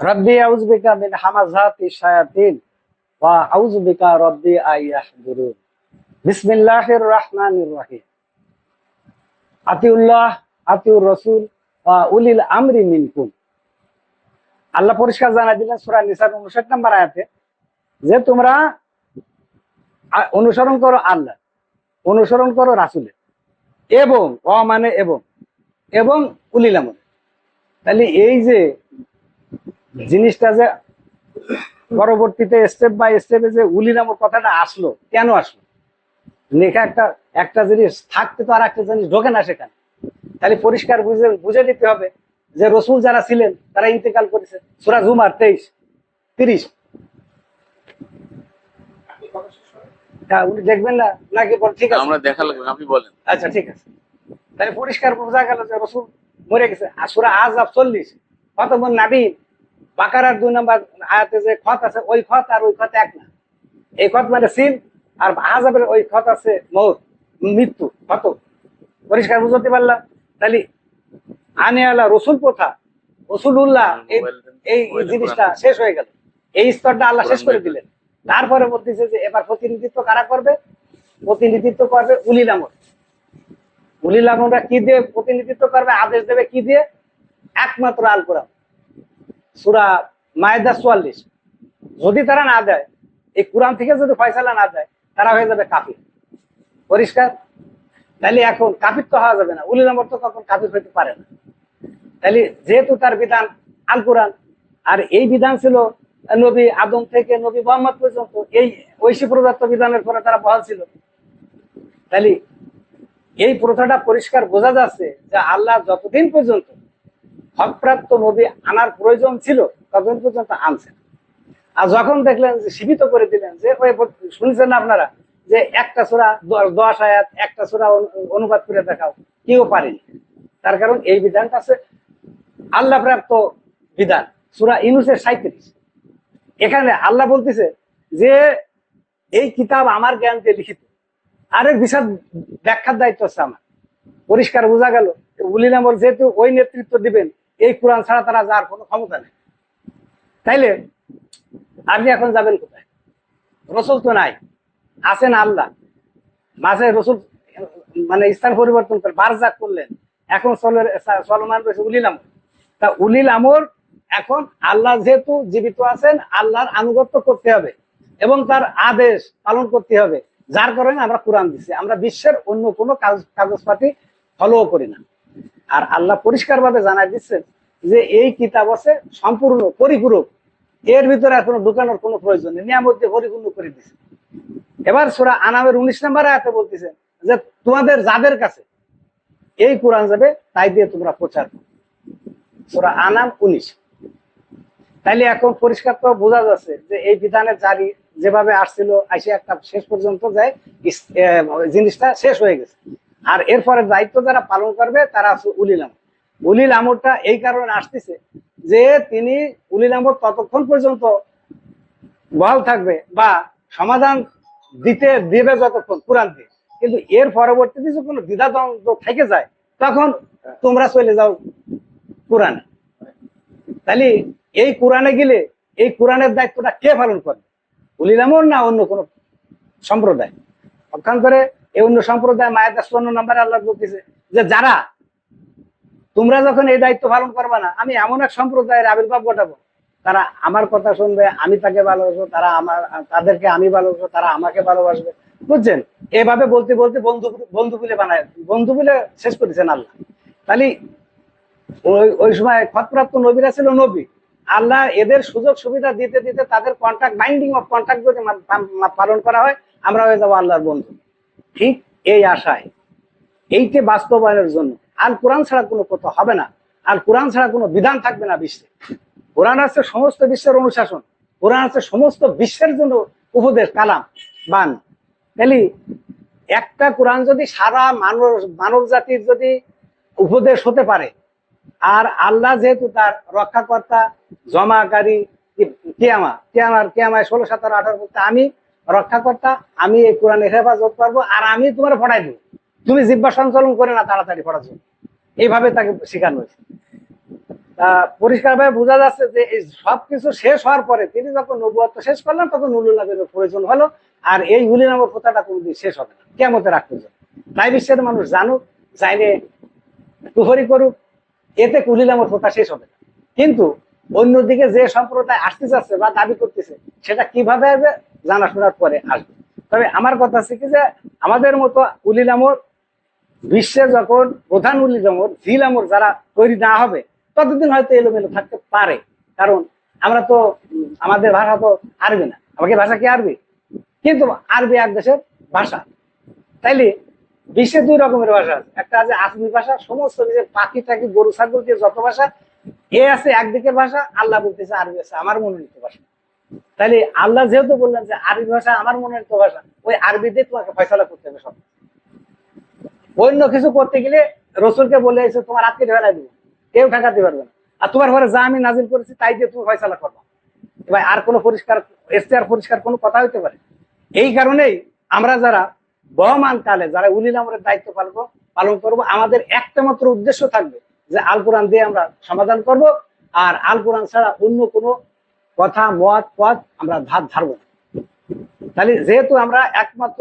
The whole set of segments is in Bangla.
রব্বি মিন শায়াতিন ওয়া রব্বি আইয়াহদুরুন বিসমিল্লাহির রহমানির রহিম। আতিউল্লাহ, আতিউর রাসূল ওয়া উলিল আমরি মিনকুম। আল্লাহ পরিষ্কার জানাই দিলেন সূরা নিসার 59 নম্বর আয়াতে, যে তোমরা অনুসরণ করো আল্লাহ, অনুসরণ করো রাসূলের, এবং অ মানে এবং এবং উলিল আমর তাহলে এই যে জিনিসটা যে পরবর্তীতে স্টেপ বাই স্টেপে যে উলি নামক কথাটা আসলো কেন আসলো? লেখা একটা একটা জিনিস থাকতে তো আর একটা জিনিস ঢোকে না সেখানে। তাহলে পরিষ্কার বুঝে বুঝে নিতে হবে যে রসুল যারা ছিলেন তারা ইন্তেকাল করেছে। সুরা জুমার তেইশ তিরিশ। উনি দেখবেন না? নাকি ঠিক আছে। আমরা দেখা লাগবে আপনি বলেন। আচ্ছা ঠিক আছে। তাহলে পরিষ্কার বোঝা গেল যে রসুল মরে গেছে। আর সুরা আজাব চল্লিশ কত মন নাবি বাকারার দুই নম্বর আয়াতে যে খত আছে ওই খত আর ওই খত এক না। এই খত মানে সিন আর আজাবের ওই খত আছে মৌত মৃত্যু কত পরিষ্কার বুঝতে পারলাম? তাহলে আনে আলা রসুল প্রথা রসুল্লাহ এই এই জিনিসটা শেষ হয়ে গেল। এই স্তরটা আল্লাহ শেষ করে দিলেন। তারপরে বলতেছে যে এবার প্রতিনিধিত্ব কারা করবে? প্রতিনিধিত্ব করবে উলিল আমর উলিল আমররা কি দিয়ে প্রতিনিধিত্ব করবে? আদেশ দেবে কি দিয়ে? একমাত্র আল কোরআন সুরা মায়েদা চুয়াল্লিশ। যদি তারা না দেয়, এই কোরআন থেকে যদি ফয়সালা না দেয়, তারা হয়ে যাবে কাফির। পরিষ্কার? তাহলে এখন কাফির তো হওয়া যাবে না। উলিল আমর তো কখন কাফির হইতে পারে না। তাহলে যেহেতু তার বিধান আল কোরআন আর এই বিধান ছিল নবী আদম থেকে নবী মোহাম্মদ পর্যন্ত, এই ঐশী প্রদত্ত বিধানের পরে তারা বহাল ছিল। তাহলে এই প্রথাটা পরিষ্কার বোঝা যাচ্ছে যে আল্লাহ যতদিন পর্যন্ত হকপ্রাপ্ত নবী আনার প্রয়োজন ছিল, ততদিন পর্যন্ত আনছেন আর যখন দেখলেন যে সীমিত করে দিলেন, যে শুনছেন আপনারা যে একটা সুরা দশ আয়াত, একটা সুরা অনুবাদ করে দেখাও, কেউ পারেনি। তার কারণ এই বিধানটা আছে আল্লাহ প্রাপ্ত বিধান, সুরা ইনুসের সাঁত্রিশ এখানে আল্লাহ বলতেছে যে এই কিতাব আমার জ্ঞান দিয়ে লিখিত। আরেক বিশাল ব্যাখ্যার দায়িত্ব আছে আমার। পরিষ্কার বোঝা গেল, উলিল আমর যেহেতু ওই নেতৃত্ব দিবেন এই কোরআন ছাড়া তারা যার কোনো ক্ষমতা নেই। তাইলে আপনি এখন যাবেন কোথায়? রসুল তো নাই, আছেন আল্লাহ। মাঝে রসুল মানে স্থান পরিবর্তন করে বারজাক করলেন। এখন চলে চলমান রয়েছে উলিল আমর। তা উলিল আমর এখন আল্লাহ যেহেতু জীবিত আছেন, আল্লাহর আনুগত্য করতে হবে এবং তার আদেশ পালন করতে হবে। যার কারণে আমরা কোরআন দিচ্ছি আমরা বিশ্বের অন্য কোনো কাগজ- কাগজপাতি ফলো করি না। আর আল্লাহ পরিষ্কার ভাবে জানাই দিচ্ছেন যে এই কিতাব আছে সম্পূর্ণ, পরিপূরক। এর ভিতরে আর কোনো ঢুকানোর কোনো প্রয়োজন নেই। নিয়ামত দিয়ে পরিপূর্ণ করে দিচ্ছে এবার সুরা আনামের উনিশ নম্বর আয়াতে বলতেছেন যে, তোমাদের যাদের কাছে এই কোরআন যাবে, তাই দিয়ে তোমরা প্রচার করো। সুরা আনাম উনিশ। তাইলে এখন পরিষ্কার তো বোঝা যাচ্ছে যে, এই বিধানের জারি যেভাবে আসছিল, আইসে একটা শেষ পর্যন্ত যায় জিনিসটা শেষ হয়ে গেছে। আর এরপরে দায়িত্ব যারা পালন করবে, তারা উলিল আমর। উলিল আমরটা এই কারণে আসতেছে যে তিনি উলিল আমর ততক্ষণ পর্যন্ত বহাল থাকবে বা সমাধান দিতে দেবে যতক্ষণ কোরআন দিয়ে। কিন্তু এর পরবর্তীতে যদি কোনো দ্বিধাদ্বন্দ্ব থেকে যায়, তখন তোমরা চলে যাও কোরআনে। তাহলে এই কোরআনে গেলে এই কোরআনের দায়িত্বটা কে পালন করবে? উলিল আমর না অন্য কোনো সম্প্রদায়? পক্ষান্তরে এই অন্য সম্প্রদায় মায়ের চুয়ান্ন নম্বরে আল্লাহ বলতেছে যে, যারা, তোমরা যখন এই দায়িত্ব পালন করবে না, আমি এমন এক সম্প্রদায়ের আবির্ভাব ঘটাবো। তারা আমার কথা শুনবে, আমি তাকে ভালোবাসবো, তারা আমার, তাদেরকে আমি ভালোবাসবো, তারা আমাকে ভালোবাসবে। বুঝছেন? এভাবে বলতে বলতে বন্ধু বন্ধু বলে বানায়, বন্ধু বলে শেষ করেছেন আল্লাহ। তাহলে ওই ওই সময় খতপ্রাপ্ত নবীরা ছিল নবী। আল্লাহ এদের সুযোগ সুবিধা দিতে দিতে তাদের কন্ট্রাক্ট বাইন্ডিং অফ কন্ট্রাক্ট যদি পালন করা হয়। আমরা হয়ে যাব আল্লাহর বন্ধু। ঠিক এই আশায়। এইকে বাস্তবায়নের জন্য। আর কোরআন ছাড়া কোনো কথা হবে না। আর কোরআন ছাড়া কোনো বিধান থাকবে না বিশ্বে। কোরআন আছে সমস্ত বিশ্বের অনুশাসন। কোরআন আছে সমস্ত বিশ্বের জন্য উপদেশ, কালাম, বান। তাহলে একটা কোরআন যদি সারা মানব মানব জাতির যদি উপদেশ হতে পারে, আর আল্লাহ যেহেতু তার রক্ষাকর্তা, জমাকারী কেয়ামা, কেয়ামার, কেয়ামায় ষোলো, সতেরো, আঠারো বলতে আমি রক্ষাকর্তা, আমি এই কোরআনের হেফাজত করব আর আমি তোমার পড়াই দেবো। তুমি জিব্বা সঞ্চালন করে না, তাড়াতাড়ি জন্য এইভাবে তাকে শেখানো হয়েছে। পরিষ্কারভাবে বোঝা যাচ্ছে যে এই সবকিছু শেষ হওয়ার পরে তিনি যখন নবুয়াত্ম শেষ করলেন, তখন উলুলাভের প্রয়োজন হলো, আর এই উলি নামের কথাটা কোনোদিন শেষ হবে না। কেমতে রাখতে তাই বিশ্বের মানুষ জানুক জানে কুফরি করুক, এতে কুলি নামের কথা শেষ হবে না। কিন্তু অন্যদিকে যে সম্প্রদায় আসতে যাচ্ছে বা দাবি করতেছে, সেটা কীভাবে জানাশোনার পরে আসবে। তবে আমার কথা হচ্ছে কি যে, আমাদের মতো উলিল আমর, বিশ্বে যখন প্রধান উলিল আমর জিল আমর যারা তৈরি না হবে, ততদিন হয়তো এলোমেলো থাকতে পারে। কারণ আমরা তো, আমাদের ভাষা তো আরবি না। আমাকে ভাষা কি আরবি? কিন্তু আরবি এক দেশের ভাষা। তাইলে বিশ্বে দুই রকমের ভাষা আছে। একটা আছে আসমি ভাষা, সমস্ত যে পাখি টাকি গরু, ছাগল দিয়ে যত ভাষা, এ আছে একদিকের ভাষা, আল্লাহ বলতেছে আরবি আছে। আমার মনোনীত ভাষা। তাহলে আল্লাহ যেহেতু বললেন যে আরবি ভাষা আমার মনোনীত ভাষা, ওই আরবি দিয়ে তোমাকে ফয়সলা করতে হবে সব। অন্য কিছু করতে গেলে রসুলকে বলে এসে তোমার আজকে ঢেলা দিব, কেউ ঠেকাতে পারবে না। আর তোমার ঘরে যা আমি নাজিল করেছি তাই দিয়ে তুমি ফয়সলা করবা। এবার আর কোনো পরিষ্কার এসছে আর পরিষ্কার কোনো কথা হইতে পারে? এই কারণেই আমরা যারা বহমান কালে যারা উলিল আমরের দায়িত্ব পালব, পালন করব, আমাদের একটা মাত্র উদ্দেশ্য থাকবে যে আল কোরআন দিয়ে আমরা সমাধান করব, আর আল কোরআন ছাড়া অন্য কোনো কথা, মত, পথ আমরা ধার ধারবো তাহলে যেহেতু আমরা একমাত্র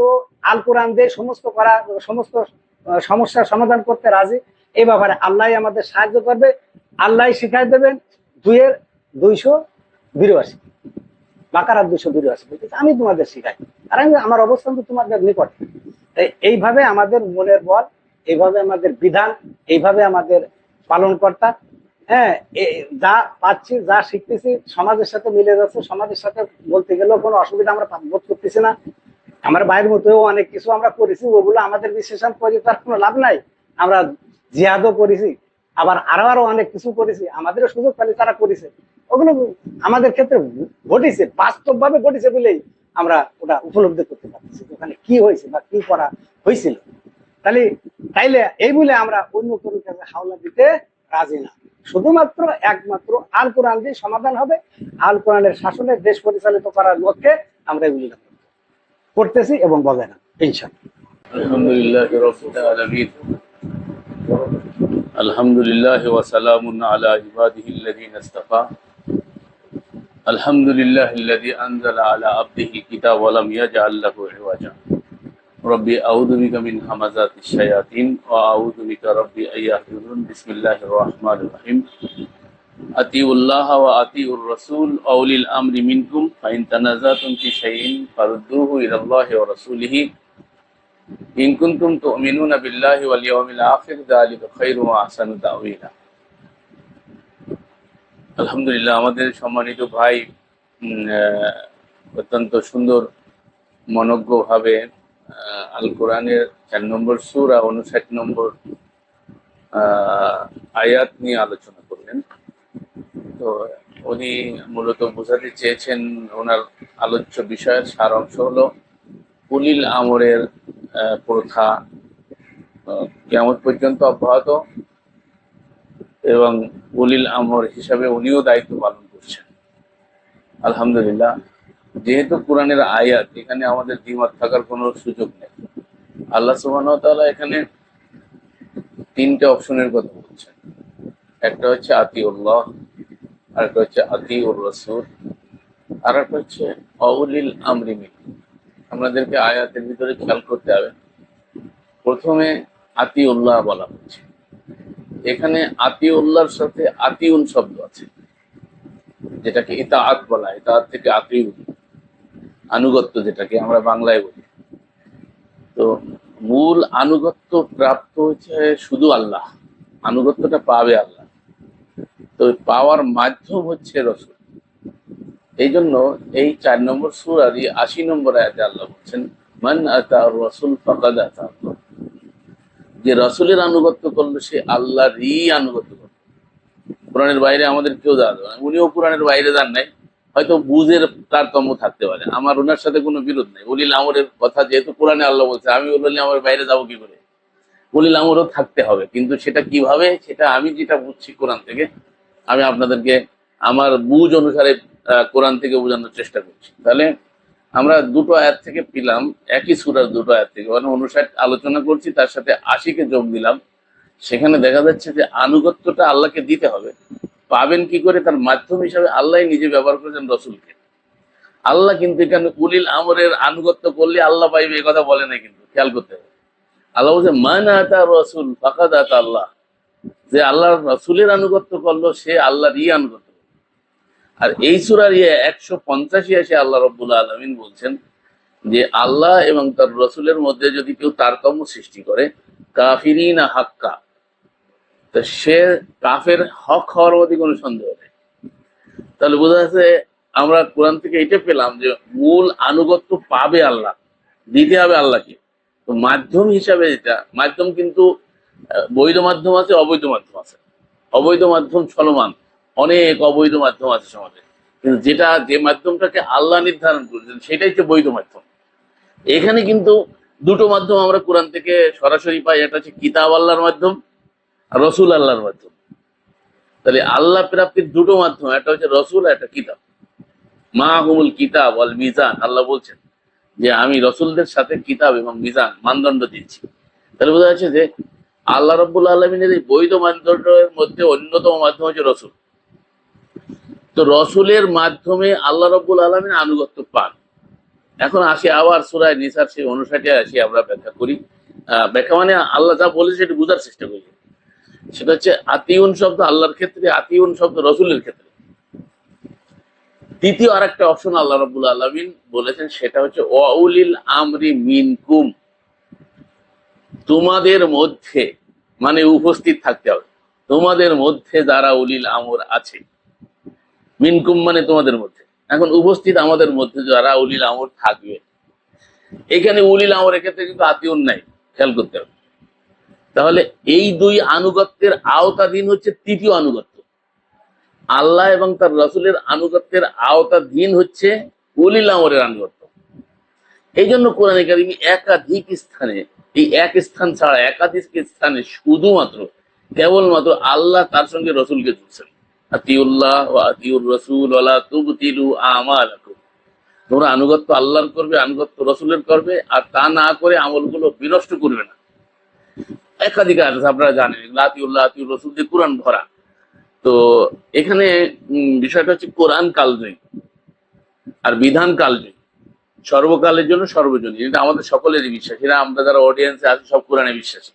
আল কোরআন দিয়ে সমস্ত করা, সমস্ত সমস্যার সমাধান করতে রাজি এই ব্যাপারে আল্লাহ আমাদের সাহায্য করবে আল্লাহ শিখাই দেবেন দুইয়ের দুইশো বিরাশি। বাকার দুইশো বিরাশি। আমি তোমাদের শিখাই। আর আমি, আমার অবস্থান তো তোমাদের নিকট। এইভাবে আমাদের মনের বল, এইভাবে আমাদের বিধান, এইভাবে আমাদের পালন কর্তা হ্যাঁ যা পাচ্ছি, যা শিখতেছি, সমাজের সাথে মিলে যাচ্ছে, সমাজের সাথে বলতে গেলেও কোনো অসুবিধা আমরা বোধ করতেছি না। আমার বাইরের মতোও অনেক কিছু আমরা করেছি, ওগুলো আমাদের বিশ্লেষণ করে তার কোনো লাভ নাই। আমরা জিহাদও করেছি, আবার আরও আরও অনেক কিছু করেছি, আমাদেরও সুযোগ পেলে তারা করেছে। ওগুলো আমাদের ক্ষেত্রে ঘটেছে বাস্তব ভাবে ঘটেছে বলেই আমরা ওটা উপলব্ধি করতে পারতেছি ওখানে কি হয়েছে বা কি করা হয়েছিল। তাহলে, তাইলে এই বলে আমরা অন্য কোনো কাছে হাওলা দিতে রাজি না শুধুমাত্র একমাত্র আল কোরআন দিয়ে সমাধান হবে আল কোরআনের শাসনে দেশ পরিচালিত করার লক্ষ্যে আমরা এগুলি করতেছি এবং বজায় না ইনশাল্লাহ الحمد لله رب العالمين الحمد لله وسلام على عباده الذين اصطفى الحمد لله الذي أنزل على عبده كتاب ولم يجعل له عوجا রব্বি আউদুবিকা মিন হামাজাত শায়াতিন ও আউদুবিকা রব্বি আইয়াহুন বিসমিল্লাহ রহমান রহিম। আতিউল্লাহ ওয়া আতিউর রাসূল। আউলিল আমরি মিনকুম। ফাইন তানাজাতুম ফি শাইইন ফারুদ্দুহু ইলাল্লাহি ওয়া রাসূলিহি। ইন কুনতুম তুমিনুনা বিল্লাহি ওয়াল ইয়াউমিল আখির। যালিকা খায়রু ওয়া আহসানু তা'ওয়িলা। আলহামদুলিল্লাহ, আমাদের সম্মানিত ভাই অত্যন্ত সুন্দর, মনজ্ঞভাবে আল কোরআনের চার নম্বর সুরা, উনষাট নম্বর আয়াত নিয়ে আলোচনা করলেন। তো উনি মূলত বোঝাতে চেয়েছেন ওনার আলোচ্য বিষয়ের সার অংশ হলো, উলিল আমরের প্রথা কেমন পর্যন্ত অব্যাহত এবং উলিল আমর হিসাবে উনিও দায়িত্ব পালন করছেন। আলহামদুলিল্লাহ। যেহেতু কোরআনের আয়াত, এখানে আমাদের দ্বিমত থাকার কোনো সুযোগ নেই। আল্লাহ ওয়া এখানে তিনটে অপশনের কথা বলছেন। একটা হচ্ছে আতিউল্লাহ আর একটা হচ্ছে আতিউর রসুল আর একটা হচ্ছে অউলিল আমরি মিনকুম। আমাদেরকে আয়াতের ভিতরে খেয়াল করতে হবে। প্রথমে আতিউল্লাহ বলা হচ্ছে। এখানে আতিউল্লাহর সাথে আতিউন শব্দ আছে, যেটাকে ইতাআত বলা হয়। থেকে আতিউন। আনুগত্য যেটাকে আমরা বাংলায় বলি। তো মূল আনুগত্য প্রাপ্ত হচ্ছে শুধু আল্লাহ। আনুগত্যটা পাবে আল্লাহ। তো পাওয়ার মাধ্যম হচ্ছে রসুল। এই জন্য এই চার নম্বর সুর সুরারই আশি নম্বর আয়াতে আল্লাহ বলছেন, মান আতা রসুল ফাকাদ আতা। যে রসুলের আনুগত্য করল, সে আল্লাহরই আনুগত্য করল। কোরআনের বাইরে আমাদের কেউ না। উনিও কোরআনের বাইরে যান নাই। হয়তো বুঝের তারতম্য থাকতে পারে। আমার ওনার সাথে কোনো বিরোধ নেই। উলিল আমরের কথা যেহেতু কোরআনে আল্লাহ বলছে, আমি উলিল আমরের বাইরে যাব কি করে? উলিল আমরও থাকতে হবে, কিন্তু সেটা কীভাবে, সেটা আমি যেটা বুঝছি কোরআন থেকে, আমি আপনাদেরকে আমার বুঝ অনুসারে কোরআন থেকে বোঝানোর চেষ্টা করছি। তাহলে আমরা দুটো আয়াত থেকে পেলাম, একই সুরার দুটো আয়াত থেকে। মানে অনুষাট আলোচনা করছি, তার সাথে আশিকে যোগ দিলাম। সেখানে দেখা যাচ্ছে যে আনুগত্যটা আল্লাহকে দিতে হবে। পাবেন কি করে? তার মাধ্যম হিসাবে আল্লাহ নিজে ব্যবহার করেছেন রসুলকে। আল্লাহ কিন্তু এখানে উলিল আমরের আনুগত্য করলে আল্লাহ পাইবে এ কথা বলে না কিন্তু, খেয়াল করতে হবে। আল্লাহ বলছে, মান আতা রসুল ফাঁকা দাতা আল্লাহ। যে আল্লাহ রসুলের আনুগত্য করল, সে আল্লাহর ই আনুগত্য। আর এই সুরার ইয়ে একশো পঞ্চাশি এসে আল্লাহ রব্বুল আলমিন বলছেন যে, আল্লাহ এবং তার রসুলের মধ্যে যদি কেউ তারতম্য সৃষ্টি করে, কাফিরিনা হাক্কা। তো সে কাফের হক হওয়ার মধ্যে কোনো সন্দেহ নেই। তাহলে বোঝা যাচ্ছে আমরা কোরআন থেকে এটা পেলাম যে মূল আনুগত্য পাবে আল্লাহ, দিতে হবে আল্লাহকে। তো মাধ্যম হিসাবে যেটা, মাধ্যম কিন্তু, বৈধ মাধ্যম আছে, অবৈধ মাধ্যম আছে। অবৈধ মাধ্যম চলমান, অনেক অবৈধ মাধ্যম আছে সমাজে। কিন্তু যেটা, যে মাধ্যমটাকে আল্লাহ নির্ধারণ করেছেন, সেটাই হচ্ছে বৈধ মাধ্যম। এখানে কিন্তু দুটো মাধ্যম আমরা কোরআন থেকে সরাসরি পাই, একটা হচ্ছে কিতাব আল্লাহর মাধ্যম আর রসুল আল্লাহর মাধ্যম। তাহলে আল্লাহ প্রাপ্তির দুটো মাধ্যম, একটা হচ্ছে রসুল একটা কিতাব। মা হুমুল কিতাব অল মিজান, আল্লাহ বলছেন যে আমি রসুলদের সাথে কিতাব এবং মিজান মানদণ্ড দিচ্ছি। তাহলে বোঝা যাচ্ছে যে আল্লাহ রব্বুল আলমিনের এই বৈধ মানদণ্ডের মধ্যে অন্যতম মাধ্যম হচ্ছে রসুল। তো রসুলের মাধ্যমে আল্লাহ রব্বুল আলমিন আনুগত্য পান। এখন আসি আবার সুরায় নিসার সেই অনুসারে আসি আমরা ব্যাখ্যা করি। ব্যাখ্যা মানে আল্লাহ যা বলেছে সেটা বোঝার চেষ্টা করি। সেটা হচ্ছে আতিউন শব্দ আল্লাহর ক্ষেত্রে, আতিউন শব্দ রসুলের ক্ষেত্রে। দ্বিতীয় আর একটা অপশন আল্লাহ রব্বুল আলমিন বলেছেন, সেটা হচ্ছে, ওয়াউলিল আমরি মিনকুম। তোমাদের মধ্যে মানে উপস্থিত থাকতে হবে। তোমাদের মধ্যে যারা উলিল আমর আছে, মিনকুম মানে তোমাদের মধ্যে। এখন উপস্থিত আমাদের মধ্যে যারা উলিল আমর থাকবে, এখানে উলিল আমরের ক্ষেত্রে কিন্তু আতিউন নাই, খেয়াল করতে হবে। তাহলে এই দুই আনুগত্যের আওতাধীন হচ্ছে তৃতীয় আনুগত্য। আল্লাহ এবং তার রসুলের আনুগত্যের আওতাধীন হচ্ছে উলিল আমরের আনুগত্য। এই জন্য কোরআন একাডেমি একাধিক স্থানে, এই এক স্থান ছাড়া একাধিক স্থানে শুধুমাত্র, কেবলমাত্র আল্লাহ তার সঙ্গে রসুলকে জুড়ছেন। আতিউল্লাহ আতিউর রসুল ওলা তুবতিলু আমাল তোমরা আনুগত্য আল্লাহর করবে, আনুগত্য রসুলের করবে, আর তা না করে আমলগুলো বিনষ্ট করবে না। একাধিক আছে, আপনারা জানেন আতিউর রসুল দিয়ে কোরআন ভরা। তো এখানে বিষয়টা হচ্ছে কোরআন কালজয়ী আর বিধান কালজয়ী সর্বকালের জন্য সর্বজনীন এটা আমাদের সকলেরই বিশ্বাস। এটা আমরা যারা অডিয়েন্সে আছি সব কোরআনে বিশ্বাসী।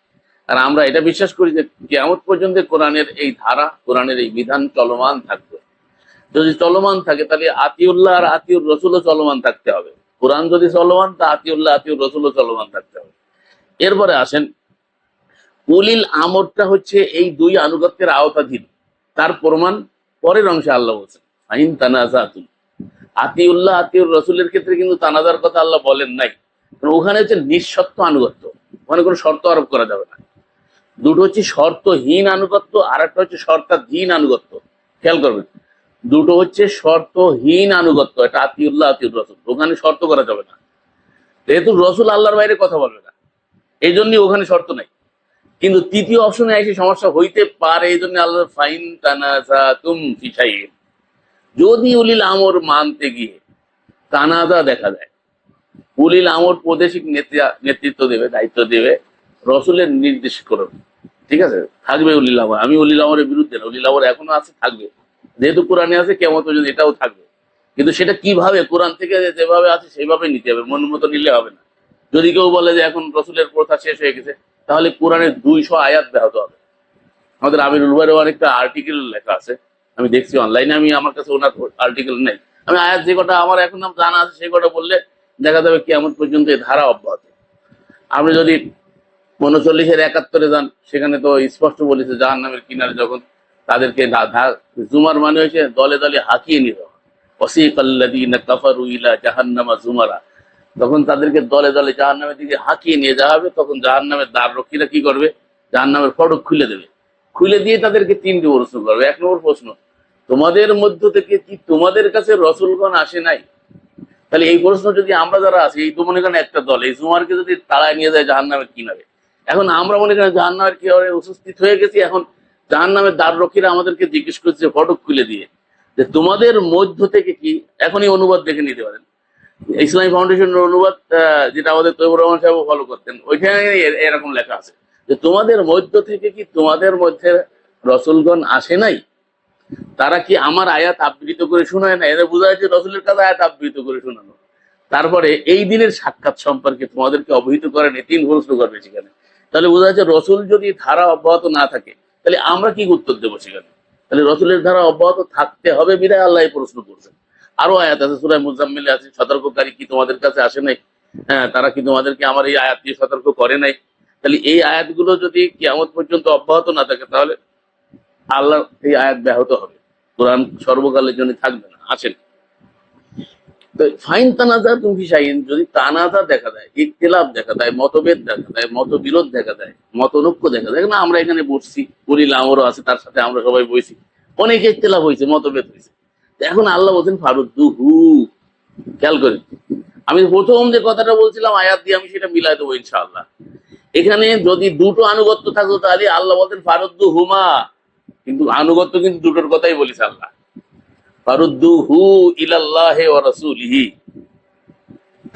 আর আমরা এটা বিশ্বাস করি যে কেমন পর্যন্ত কোরআনের এই ধারা কোরআনের এই বিধান চলমান থাকবে। যদি চলমান থাকে তাহলে আতিউল্লাহ আর আতিউর রসুলও চলমান থাকতে হবে। কোরআন যদি চলমান তা আতিউল্লাহ আতিউর রসুলও চলমান থাকতে হবে। এরপরে আসেন উলিল আমরটা হচ্ছে এই দুই আনুগত্যের আওতাধীন। তার প্রমাণ পরের অংশে আল্লাহ বলছেন আইন তানাজাতুল আতিউল্লাহ, আতিউর রসুলের ক্ষেত্রে কিন্তু তানাজার কথা আল্লাহ বলেন নাই। কারণ ওখানে হচ্ছে নিঃশর্ত আনুগত্য, ওখানে কোনো শর্ত আরোপ করা যাবে না। দুটো হচ্ছে শর্তহীন আনুগত্য আর একটা হচ্ছে শর্তাধীন আনুগত্য। খেয়াল করবেন, দুটো হচ্ছে শর্তহীন আনুগত্য, এটা আতিউল্লাহ, আতিউর রসুল। ওখানে শর্ত করা যাবে না। যেহেতু রসুল আল্লাহর বাইরে কথা বলবে না এই জন্যই ওখানে শর্ত নাই। কিন্তু তৃতীয় অপশনে এসে সমস্যা হইতে পারে, এই জন্য আল্লাহ ফাইন তানাজা তুম যদি উলিল আমর মানতে গিয়ে তানাজা দেখা যায়, উলিল আমর প্রাদেশিক নেতৃ- নেতৃত্ব দেবে, দায়িত্ব দেবে, রসুলের নির্দেশ করবে ঠিক আছে? থাকবে উলিল আমর। আমি উলিল আমরের বিরুদ্ধে না, উলিল আমর এখনও আছে, থাকবে। যেহেতু কোরআনে আছে কেমন পর্যন্ত এটাও থাকবে। কিন্তু সেটা কীভাবে? কোরআন থেকে যেভাবে আছে সেভাবে নিতে হবে। মন মতো নিলে হবে না। যদি কেউ বলে যে এখন রসুলের প্রথা শেষ হয়ে গেছে, তাহলে কোরআনের দুইশো আয়াত ব্যাহত হবে। আমাদের আমির উলবারেও অনেকটা আর্টিকেল লেখা আছে। আমি দেখছি অনলাইনে আমি আমার কাছে ওনার আর্টিকেল নেই। আমি আয়াত যে কটা, আমার এখন জানা আছে, সেই কটা বললে দেখা যাবে কেমন পর্যন্ত এই ধারা অব্যাহত। আপনি যদি উনচল্লিশের একাত্তরে যান, সেখানে তো স্পষ্ট বলেছে জাহান নামের কিনারে যখন তাদেরকে জুমার মানে হয়েছে দলে দলে হাঁকিয়ে নিয়ে যাওয়া অসিকাল্লাদিনা কাফারু ইলা জাহান্নামা জুমারা। তখন তাদেরকে দলে দলে জাহান নামের দিকে হাঁকিয়ে নিয়ে যাওয়া হবে, তখন জাহান নামের দ্বার রক্ষীরা কি করবে? জাহান নামের ফটক খুলে দেবে। খুলে দিয়ে তাদেরকে তিনটি প্রশ্ন করবে। এক নম্বর প্রশ্ন, তোমাদের মধ্য থেকে কি তোমাদের কাছে রসুলগণ আসে নাই? তাহলে এই প্রশ্ন যদি আমরা যারা আছি, এই তো মনে করেন একটা দল, এই জুমারকে যদি তাড়ায় নিয়ে যায় জাহান নামের কিনারে। এখন আমরা মনে করেন জাহান নামের কি উপস্থিত হয়ে গেছি, এখন জাহান নামের দ্বার রক্ষীরা আমাদেরকে জিজ্ঞেস করছে ফটক খুলে দিয়ে। যে তোমাদের মধ্য থেকে কি? এখনই অনুবাদ দেখে নিতে পারেন। ইসলামী ফাউন্ডেশনের অনুবাদ যেটা আমাদের রহমান সাহেব ফলো করতেন, ওইখানে এরকম লেখা আছে যে, তোমাদের মধ্য থেকে কি তোমাদের মধ্যে রসুলগণ আসে নাই? তারা কি আমার আয়াত আবৃত করে শোনায় না এদের বোঝা যাচ্ছে রসুলের কাছে আয়াত আবৃত করে শোনানো। তারপরে এই দিনের সাক্ষাৎ সম্পর্কে তোমাদেরকে অবহিত করেন তিন প্রশ্ন করবে সেখানে তাহলে বোঝা যাচ্ছে রসুল যদি ধারা অব্যাহত না থাকে, তাহলে আমরা কি উত্তর দেবো সেখানে? তাহলে রসুলের ধারা অব্যাহত থাকতে হবে বিদায় আল্লাহ প্রশ্ন করছেন। আরও আয়াত আছে সুরায় মুজাম্মিলে আছে, সতর্ককারী কি তোমাদের কাছে আসে নাই? হ্যাঁ তারা কি তোমাদেরকে আমার এই আয়াত দিয়ে সতর্ক করে নাই? তাহলে এই আয়াতগুলো যদি কিয়ামত পর্যন্ত অব্যাহত না থাকে, তাহলে আল্লাহ এই আয়াত ব্যাহত হবে। কোরআন সর্বকালের জন্য থাকবে না আসেন তো ফাইন তানাজা তুমি শাহিন যদি তানাজা দেখা দেয়, ইখতিলাফ দেখা দেয়, মতভেদ দেখা দেয়, মতবিরোধ দেখা দেয়, মতনৈক্য দেখা দেয়, না, আমরা এখানে বসছি বলিল আমারও আছে, তার সাথে আমরা সবাই বইছি, অনেক ইখতিলাফ হয়েছে মতভেদ হয়েছে এখন আল্লাহ বলছেন ফারুদ্দু হু খেয়াল করেন। আমি প্রথম যে কথাটা বলছিলাম, আয়াত দিয়ে আমি সেটা মিলাই দেবো ইনশাআল্লাহ। এখানে যদি দুটো আনুগত্য থাকতো তাহলে আল্লাহ বলতেন ফারুদ্দু হুমা কিন্তু আনুগত্য কিন্তু দুটোর কথাই বলিস আল্লাহ। ফারুদ্দুহু ইলাল্লাহি ওয়া রাসূলিহি।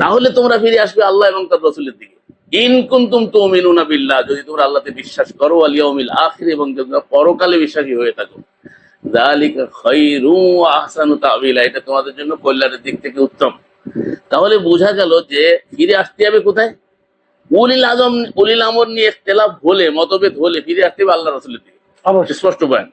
তাহলে তোমরা ফিরে আসবে আল্লাহ এবং তার রাসূলের দিকে। ইন কুনতুম তুমিনুনা বিল্লাহ। যদি তোমরা আল্লাহতে বিশ্বাস করো, ওয়াল ইয়াউমিল আখির এবং পরকালে বিশ্বাসী হয়ে থাকো। আহসানু এটা তোমাদের জন্য কল্যাণের দিক থেকে উত্তম। তাহলে বোঝা গেল যে ফিরে আসতে হবে কোথায়? উলিল আজম উলিল আমর নিয়ে হলে মতভেদ হলে ফিরে আসতে হবে আল্লাহ রাসূলের দিকে। স্পষ্ট বয়ান।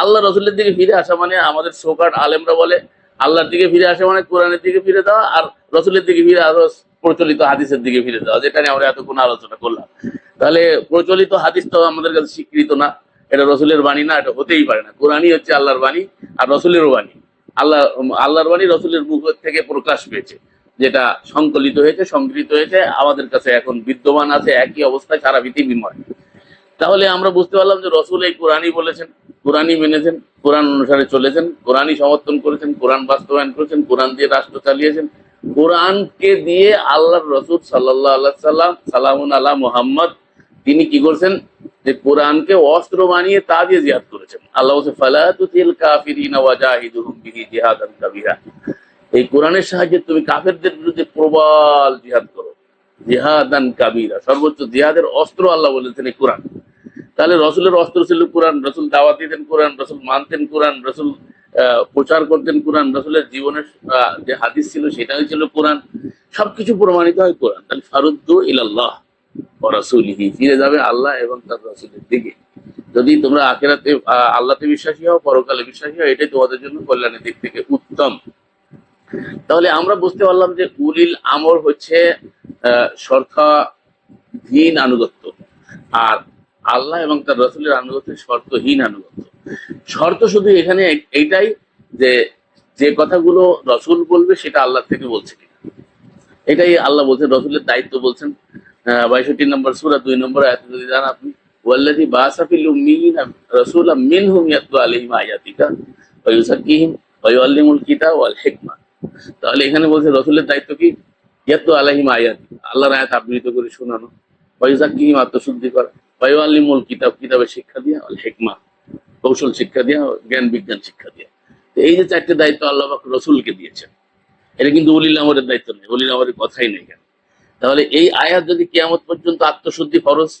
আল্লাহ রসুলের দিকে ফিরে আসা মানে আমাদের সোকাট আলেমরা বলে আল্লাহর দিকে ফিরে আসা মানে কোরআনের দিকে ফিরে দেওয়া আর রসুলের দিকে ফিরে আরও প্রচলিত হাদিসের দিকে ফিরে দেওয়া যেটা নিয়ে আমরা এতক্ষণ আলোচনা করলাম। তাহলে প্রচলিত হাদিস তো আমাদের কাছে স্বীকৃত না। এটা রসুলের বাণী না, এটা হতেই পারে না। কোরআনই হচ্ছে আল্লাহর বাণী আর রসুলেরও বাণী। আল্লাহ, আল্লাহর বাণী রসুলের মুখ থেকে প্রকাশ পেয়েছে, যেটা সংকলিত হয়েছে, সংগৃহীত হয়েছে, আমাদের কাছে এখন বিদ্যমান আছে, একই অবস্থায় সারা পৃথিবীময় তাহলে আমরা বুঝতে পারলাম যে রসুল এই কোরআনই বলেছেন, কোরআনই মেনেছেন, কোরআন অনুসারে চলেছেন, কোরআনই সমর্থন করেছেন, কোরআন বাস্তবায়ন করেছেন, কোরআন দিয়ে রাষ্ট্র চালিয়েছেন। কোরআনকে দিয়ে আল্লাহর রসুল সাল্লাহ আল্লাহ সাল্লাম সালামুন আল্লাহ মোহাম্মদ, তিনি কি করছেন? যে কোরআনকে অস্ত্র বানিয়ে তা দিয়ে জিহাদ করেছেন। আল্লাহ এই কোরআনের সাহায্যে তুমি কাফেরদের বিরুদ্ধে প্রবল জিহাদ করো। জিহাদান সর্বোচ্চ জিহাদের অস্ত্র আল্লাহ বলেছেন এই কোরআন। তাহলে রসুলের অস্ত্র ছিল কোরআন, রসুল দাওয়াত দিতেন কোরআন, রসুল মানতেন কোরআন, রসুল প্রচার করতেন কোরআন, রসুলের জীবনের যে হাদিস ছিল সেটাই ছিল কোরআন। সবকিছু প্রমাণিত হয় কোরআন। তাহলে ফারুদ্দু ইলাল্লাহ। ফিরে যাবে আল্লাহ এবং তার রসুলের দিকে। যদি তোমরা আখেরাতে আল্লাহতে বিশ্বাসী হও, পরকালে বিশ্বাসী হও, এটাই তোমাদের জন্য কল্যাণের দিক থেকে উত্তম। তাহলে আমরা বুঝতে পারলাম যে উলিল আমর হচ্ছে শর্তাধীন আনুগত্য। আর আল্লাহ এবং তার রসুলের আনুগত্য শর্তহীন আনুগত্য। শর্ত শুধু এখানে এইটাই যে যে কথাগুলো রসুল বলবে সেটা আল্লাহ থেকে বলছে কিনা। এটাই আল্লাহ বলছেন, রসুলের দায়িত্ব বলছেন। বাইষট্টি নম্বর সুরা, দুই নম্বর জান আপনি। ওয়াল্লাযী বাআসা ফিল উম্মিয়িনা রাসূলাম মিনহুম ইয়াতলু আলাইহিম আয়াতিকা ওয়া ওয়া ইউআল্লিমুল কিতাব ওয়াল হিকমা। তাহলে এখানে বলছে রসুলের দায়িত্ব কি? ইয়াতলু আলাইহিম আয়াতি আল্লাহর আয়াত আবৃত করে শোনানো। ওয়া ইউযাক্কিহিম আত্মশুদ্ধি করা। ওয়া ইউআল্লিমুল কিতাব, কিতাবের শিক্ষা দিয়া, ওয়াল হিকমা। কৌশল শিক্ষা দিয়া, জ্ঞান বিজ্ঞান শিক্ষা দিয়া। তো এই যে চারটে দায়িত্ব আল্লাহ রসুলকে দিয়েছেন। এটা কিন্তু উলিল আমরের দায়িত্ব নেই উলিল আমরের কথাই নেই এখানে। তাহলে এই আয়াত যদি কিয়ামত পর্যন্ত আত্মশুদ্ধি ফরজ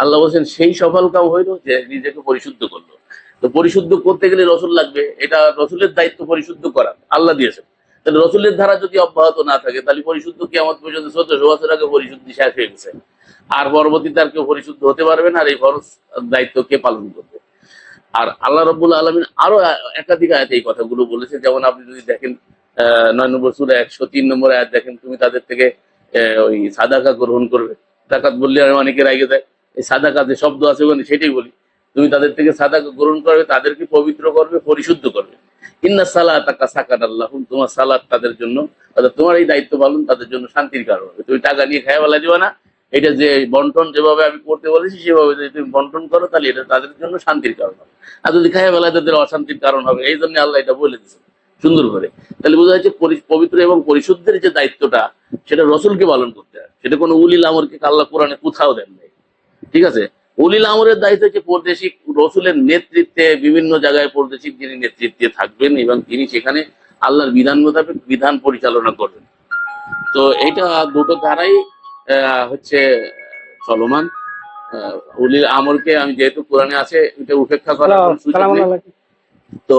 আল্লাহ বলছেন, সেই সফল কাম হইল যে নিজেকে পরিশুদ্ধ করল। তো পরিশুদ্ধ করতে গেলে রসুল লাগবে, এটা রসুলের দায়িত্ব পরিশুদ্ধ করা, আল্লাহ দিয়েছেন। তাহলে রসুলের ধারা যদি অব্যাহত না থাকে, তাহলে পরিশুদ্ধ কিয়ামত পর্যন্ত চোদ্দশো বছর আগে পরিশুদ্ধি শেষ হয়ে গেছে। আর পরবর্তীতে আর কেউ পরিশুদ্ধ হতে পারবে না, আর এই ফরজ দায়িত্ব কে পালন করবে? আর আল্লাহ রব্বুল আলমিন আরও একাধিক আয়াতে এই কথাগুলো বলেছে। যেমন আপনি যদি দেখেন নয় নম্বর সুরে একশো তিন নম্বর আয়াত দেখেন, তুমি তাদের থেকে ওই সাদাকা গ্রহণ করবে। জাকাত বললে আর অনেকে রাগে দেয় এই সাদাকা যে শব্দ আছে ওখানে সেটাই বলি। তুমি তাদের থেকে সাদাকা গ্রহণ করবে তাদেরকে পবিত্র করবে, পরিশুদ্ধ করবে? ইন্না সালাত আকা সাকাত আল্লাহ তোমার সালাত তাদের জন্য, অর্থাৎ তোমার এই দায়িত্ব পালন তাদের জন্য শান্তির কারণ হবে। তুমি টাকা নিয়ে খায় বেলা দিবা না, এটা যে বন্টন যেভাবে আমি করতে বলেছি, সেভাবে যদি তুমি বন্টন করো, তাহলে এটা তাদের জন্য শান্তির কারণ হবে। আর যদি খায় বেলায় তাদের অশান্তির কারণ হবে এই জন্য আল্লাহ এটা বলে দিয়েছে সুন্দর করে। তাহলে বোঝা যাচ্ছে পবিত্র এবং পরিশুদ্ধের যে দায়িত্বটা সেটা রসুলকে পালন করতে হয়। সেটা কোনো উলিল আমরকে আল্লাহ কোরআনে কোথাও দেন নাই। ঠিক আছে? উলিল আমরের দায়িত্ব হচ্ছে পরদেশিক রসুলের নেতৃত্বে বিভিন্ন জায়গায় পরদেশিক যিনি নেতৃত্বে থাকবেন এবং তিনি সেখানে আল্লাহর বিধান মোতাবেক বিধান পরিচালনা করবেন। তো এটা দুটো ধারাই আহ, হচ্ছে চলমান। উলিল আমরকে আমি যেহেতু কোরআনে আছে এটা উপেক্ষা। আলাইকুম। তো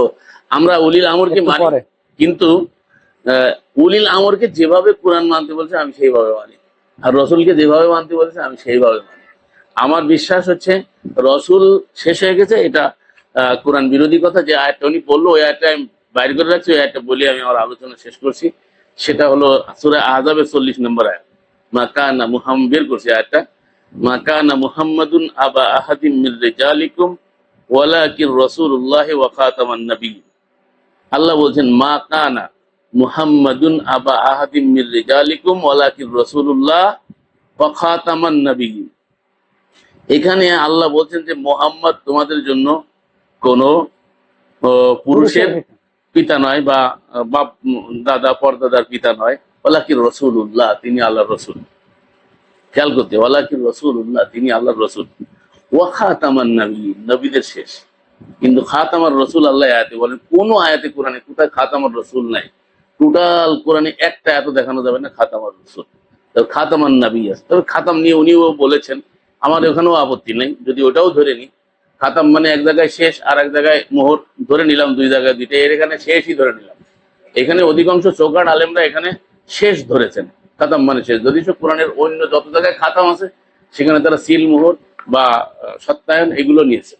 আমরা উলিল আমরকে মানি কিন্তু উলিল আমরকে যেভাবে কোরআন মানতে বলছে আমি সেইভাবে মানি। আর রসুলকে যেভাবে মানতে বলছে আমি সেইভাবে মানি। আমার বিশ্বাস হচ্ছে রসুল শেষ হয়ে গেছে এটা কোরআন বিরোধী কথা যে আয়াতটা উনি বলল ওই আয়াতটা আমি বাইরে করে রাখছি ওই আয়াতটা বলে আমি আমার আলোচনা শেষ করছি। সেটা হলো সুরা আজাবের চল্লিশ নম্বর আয়াত। মাকানা মুহাম বের করছি আয়াতটা। মাকানা মুহাম্মাদুন আবা আহাদিম মির রিজালিকুম ওয়ালাকির রাসূলুল্লাহি ওয়া খাতামান নাবিয়্যিন। আল্লাহ বলছেন মা কানা মুহাম্মাদুন আবা আহাদিম মির রিজালিকুম ওয়ালাকির রাসূলুল্লাহ ওয়া খাতামান নাবিয়্যিন। এখানে আল্লাহ বলছেন যে মোহাম্মদ তোমাদের জন্য কোন পুরুষের পিতা। নয় বা বাপ দাদা পরদাদার পিতা নয়। ওয়ালাকির রসুল্লাহ তিনি আল্লাহর রসুল। খেয়াল করতে ওয়ালাকির রসুল্লাহ তিনি আল্লাহর রসুল। ওয়া খাতামান নবী নবীদের শেষ। কিন্তু খাতামার রসুল আল্লাহ আয়াতে বলেন, কোন আয়াতে কোরআনে কোথায় খাতামার রসুল নাই। টোটাল কোরআনে একটা এত দেখানো যাবে না খাতামার রসুল। তবে খাতামান নবী আছে। তবে খাতাম নিয়ে উনিও বলেছেন, আমার ওখানেও আপত্তি নেই, যদি ওটাও ধরে নিই। খাতাম মানে এক জায়গায় শেষ, আর এক জায়গায় মোহর ধরে নিলাম, দুই জায়গায় দুইটা। এর এখানে শেষই ধরে নিলাম। এখানে অধিকাংশ চৌকাট আলেমরা এখানে শেষ ধরেছেন। খাতাম মানে শেষ। যদি সব কোরআনের অন্য যত জায়গায় খাতাম আছে, সেখানে তারা সিল মোহর বা সত্যায়ন এগুলো নিয়েছে।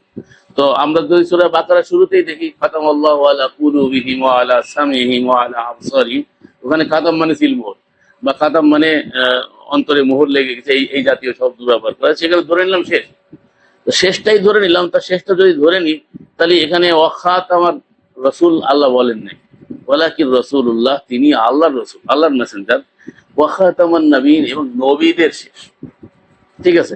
তো আমরা যদি সুরা বাকারা শুরুতেই দেখি খাতাম আল্লাহ আলা কুলুবিহিম ওয়া আলা সামিহিম আলা আবসারিহিম, ওখানে খাতাম মানে সিল মোহর বা খাতাম মানে অন্তরে মোহর লেগে গেছে, এই এই জাতীয় শব্দ ব্যবহার করে সেখানে ধরে নিলাম শেষ। তো শেষটাই ধরে নিলাম, তা শেষটা যদি ধরে নিই, তাহলে এখানে অখাত আমার রসুল আল্লাহ বলেন নাই। রসুল উল্লাহ তিনি আল্লাহর রসুল, আল্লাহর মেসেঞ্জার ওয়াখাত আমার নবীন এবং নবীদের শেষ। ঠিক আছে?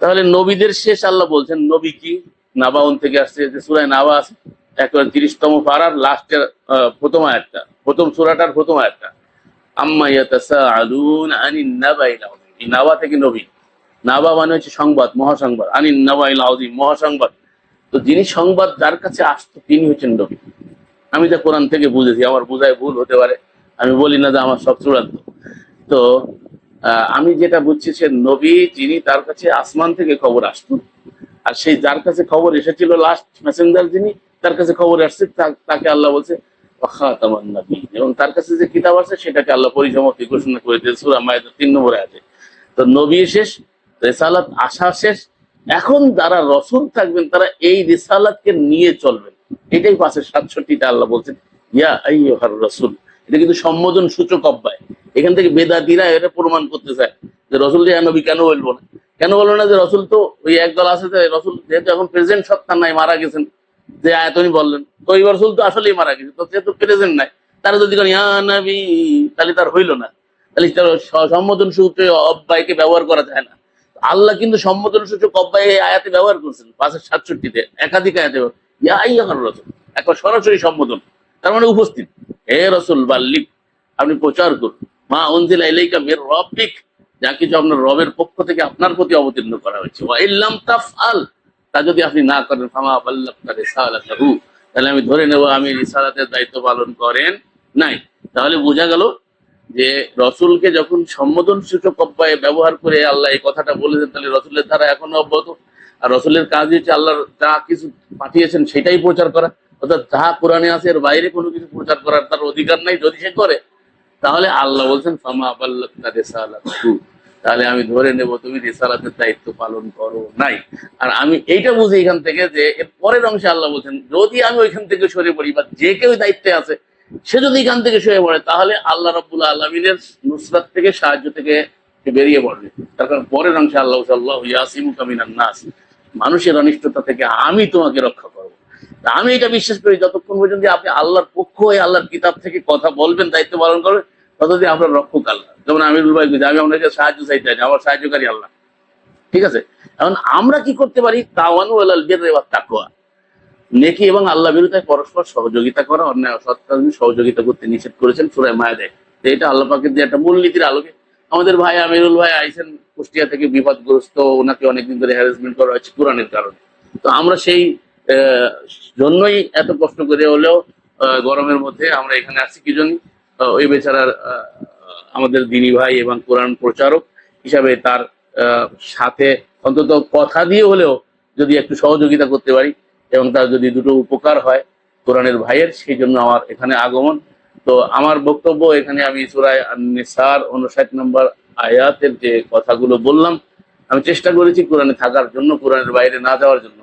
তাহলে নবীদের শেষ আল্লাহ বলছেন, নবী কি? নাবাউন থেকে আসছে, যে সুরায় নাবা আছে একেবারে তিরিশতম পাড়ার লাস্টের প্রথম আয়াতটা, প্রথম সুরাটার প্রথম আয়াতটা। আম্মা ইয়াতাসাআলুন আনিন নাবাইল আযীম এই নাবা থেকে নবী। নাবা মানে হচ্ছে সংবাদ, মহাসংবাদ। আনিন নাবাইল আযীম মহাসংবাদ। তো যিনি সংবাদ যার কাছে আসতো, তিনি হচ্ছেন নবী। আমি যা কোরআন থেকে বুঝেছি, আমার বোঝায় ভুল হতে পারে। আমি বলি না যে আমার সব চূড়ান্ত। তো আমি যেটা বুঝছি সে নবী যিনি তার কাছে আসমান থেকে খবর আসতো। আর সেই যার কাছে খবর এসেছিল লাস্ট মেসেঞ্জার যিনি, তার কাছে খবর আসছে তাকে আল্লাহ বলছে এবং তার কাছে যে কিতাব আছে, সেটাকে আল্লাহ পরিসমাপ্তি ঘোষণা করে দিয়েছে, সূরা মায়েদের তিন নম্বরে আছে তো নবী শেষ, রেসালাত আসা শেষ, এখন যারা রসুল থাকবেন, তারা এই রেসালাতকে নিয়ে চলবেন। এটাই পাশে সাতষট্টিটা আল্লাহ বলছেন, ইয়া আইয়ুহার রসুল। এটা কিন্তু সম্বোধন সূচক অব্যয়। এখান থেকে বেদাতিরা এটা প্রমাণ করতে চায় যে রসুল যে নবী কেন বলব না? কেন বলব না যে রসুল তো ওই একদল আছে যে রসুল যেহেতু এখন প্রেজেন্ট সত্তা নাই, মারা গেছেন, যে আয়তনি বললেন। তো ওই রসুল তো আসলেই মারা গেছে, তো যেহেতু প্রেজেন্ট নাই, তারা যদি নবী তাহলে তার হইল না। তাহলে তার সম্বোধন সূত্রে অব্যয়কে ব্যবহার করা যায় না। আল্লাহ কিন্তু সম্বোধন সূচক অব্যয় এই আয়াতে ব্যবহার করছেন, পাঁচের সাতষট্টিতে, একাধিক আয়াতে ব্যবহার- ইয়া আইয়াহার রসুল একবার সরাসরি সম্বোধন তার মানে উপস্থিত। হে রসুল বাল্লিক আপনি প্রচার করুন। মা অঞ্জিলা ইলাইকা মের রব্বিক, যা কিছু আপনার রবের পক্ষ থেকে আপনার প্রতি অবতীর্ণ করা হয়েছে। ওয়া ইল্লাম তাফআল, তা যদি আপনি না করেন, ফামা বাল্লাগতা তাহলে আমি ধরে নেব আমি রিসালাতের দায়িত্ব পালন করেন নাই। তাহলে বোঝা গেল যে রসুলকে যখন সম্বোধন সূচক অব্যয়ে ব্যবহার করে আল্লাহ এই কথাটা বলেছেন, তাহলে রসুলের ধারা এখনও অব্যাহত। আর রসুলের কাজ হচ্ছে আল্লাহর যা কিছু পাঠিয়েছেন সেটাই প্রচার করা। অর্থাৎ যাহা কোরআনে আছে, এর বাইরে কোনো কিছু প্রচার করার তার অধিকার নাই। যদি সে করে তাহলে আল্লাহ বলছেন, ফামা তাহলে আমি ধরে নেব, তুমি রিসালাতের দায়িত্ব পালন করো নাই। আর আমি এইটা বুঝি এখান থেকে যে, এর পরের অংশে আল্লাহ বলছেন, যদি আমি ওইখান থেকে সরে পড়ি বা যে কেউ দায়িত্বে আছে, সে যদি এখান থেকে সরে পড়ে, তাহলে আল্লাহ রব্বুল আলমিনের নুসরাত থেকে সাহায্য থেকে বেরিয়ে পড়বে। তার কারণ পরের অংশে আল্লাহ সাল্লাহ ইয়াসিমু কামিনান নাস। মানুষের অনিষ্টতা থেকে আমি তোমাকে রক্ষা করব। আমি এটা বিশ্বাস করি যতক্ষণ পর্যন্ত আপনি আল্লাহর পক্ষ হয়ে আল্লাহর কিতাব থেকে কথা বলবেন দায়িত্ব পালন করবেন ততদিন আপনার রক্ষক আল্লাহ। যেমন আমিরুল ভাই বলছি, আমি আপনাকে সাহায্য চাইতে চাই আমার সাহায্যকারী আল্লাহ। ঠিক আছে? এখন আমরা কি করতে পারি? তাওয়ানু আলাল বিররি ওয়াত তাকওয়া। নেকি এবং আল্লাহ বিরুদ্ধে পরস্পর সহযোগিতা করা অন্যায় কাজে সহযোগিতা করতে নিষেধ করেছেন সুরায় মায়াদে তো এটা আল্লাহ পাকের যে একটা মূলনীতির আলোকে। আমাদের ভাই আমিরুল ভাই আইসেন কুষ্টিয়া থেকে বিপদগ্রস্ত ওনাকে অনেকদিন ধরে হ্যারাসমেন্ট করা হচ্ছে কোরআনের কারণে। তো আমরা সেই জন্যই এত কষ্ট করে হলেও গরমের মধ্যে আমরা এখানে আসছি কি জন্য ওই বেচারার আমাদের দিনী ভাই এবং কোরআন প্রচারক হিসাবে তার সাথে অন্তত কথা দিয়ে হলেও যদি একটু সহযোগিতা করতে পারি এবং তার যদি দুটো উপকার হয় কোরআনের ভাইয়ের, সেই জন্য আমার এখানে আগমন। তো আমার বক্তব্য এখানে আমি সুরায় নিসার উনষাট নম্বর আয়াতের যে কথাগুলো বললাম, আমি চেষ্টা করেছি কোরআনে থাকার জন্য, কোরআনের বাইরে না যাওয়ার জন্য।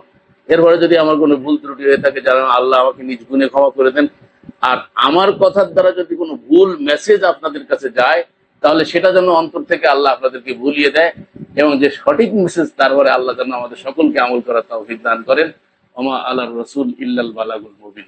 এরপরে যদি আমার কোনো ভুল ত্রুটি হয়ে থাকে, যারা আল্লাহ আমাকে নিজ গুণে ক্ষমা করে দেন, আর আমার কথার দ্বারা যদি কোনো ভুল মেসেজ আপনাদের কাছে যায়, তাহলে সেটা যেন অন্তর থেকে আল্লাহ আপনাদেরকে ভুলিয়ে দেয়, এবং যে সঠিক মেসেজ তারপরে আল্লাহ যেন আমাদের সকলকে আমল করার তাও দান করেন। ওমা আল্লাহ রসুল ইল্লাল বালাগুল মুবিন।